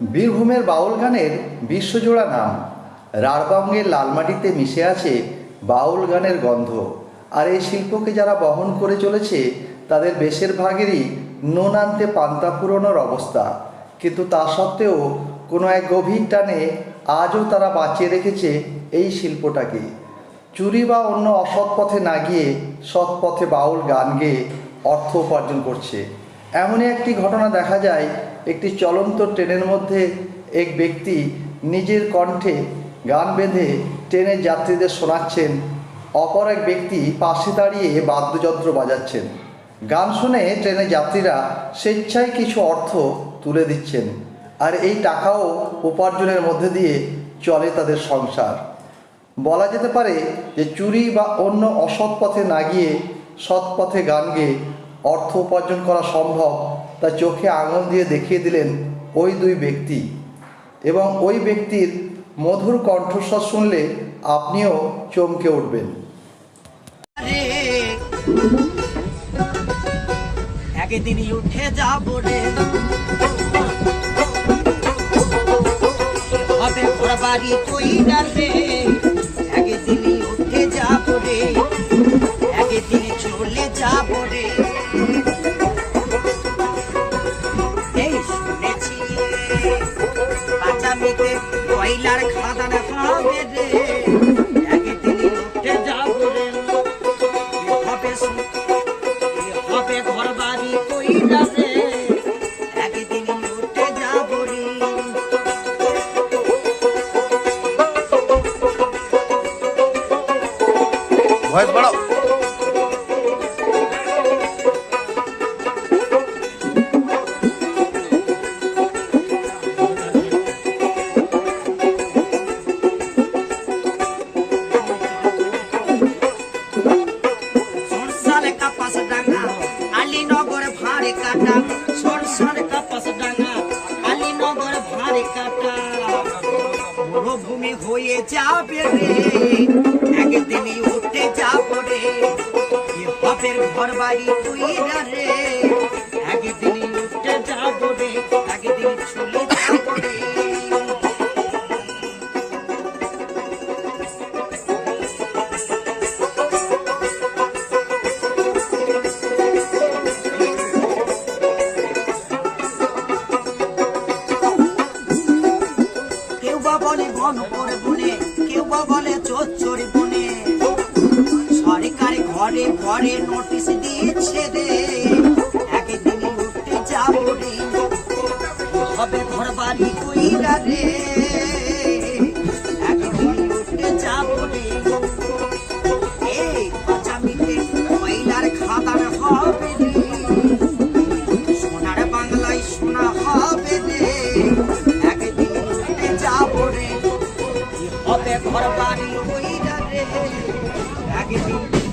বীরভূমের বাউল গানের বিশ্বজোড়া নাম। রাঢ়বঙ্গের লালমাটিতে মিশে আছে বাউল গানের গন্ধ। আর এই শিল্পকে যারা বহন করে চলেছে, তাদের বেশিরভাগেরই নুন আনতে পান্তা পুরনোর অবস্থা। কিন্তু তা সত্ত্বেও কোনো এক গভীর টানে আজও তারা বাঁচিয়ে রেখেছে এই শিল্পটাকে। চুরি বা অন্য অসৎ পথে না গিয়ে সৎ পথে বাউল গান গেয়ে অর্থ উপার্জন করছে। এমনই একটি ঘটনা দেখা যায়, একটি চলন্ত ট্রেনের মধ্যে এক ব্যক্তি নিজের কণ্ঠে গান বেঁধে ট্রেনের যাত্রীদের শোনাচ্ছেন, অপর এক ব্যক্তি পাশে দাঁড়িয়ে বাদ্যযন্ত্র বাজাচ্ছেন। গান শুনে ট্রেনের যাত্রীরা স্বেচ্ছায় কিছু অর্থ তুলে দিচ্ছেন আর এই টাকাও উপার্জনের মধ্যে দিয়ে চলে তাদের সংসার। বলা যেতে পারে যে চুরি বা অন্য অসৎ পথে না গিয়ে সৎ পথে গান গেয়ে অর্থ উপার্জন করা সম্ভব, তা চোখে আঙুল দিয়ে দেখিয়ে দিলেন ওই দুই ব্যক্তি। এবং ওই ব্যক্তির মধুর কণ্ঠস্বর শুনলে আপনিও চমকে উঠবেন। উঠে বাড়ি রে কয়লার খাদান হবে রে একদিন উঠে যাব রে হবে ঘর বাড়ি কইরা রে। একদিন উঠে যাব ভাড়ে কাটা সরসার কাপাস ডাঙ্গা কালীনগর ভারে কাটা। মরুভূমি হয়ে যাবে রে, একদিনই উঠে যাব রে। বাপের ঘর বাড়ি তুই রে, একদিনই উঠে যাব রে। করে বনে, কেউ বা বলে চোর বনে। সরকার ঘরে ঘরে নোটিশ দিয়েছে রে, একদিন উঠতে যাব রে। হবে ঘর বাড়ি কইরা রে। হবে ঘর বাড়ি কইরা রে। একদিন উঠে যাব রে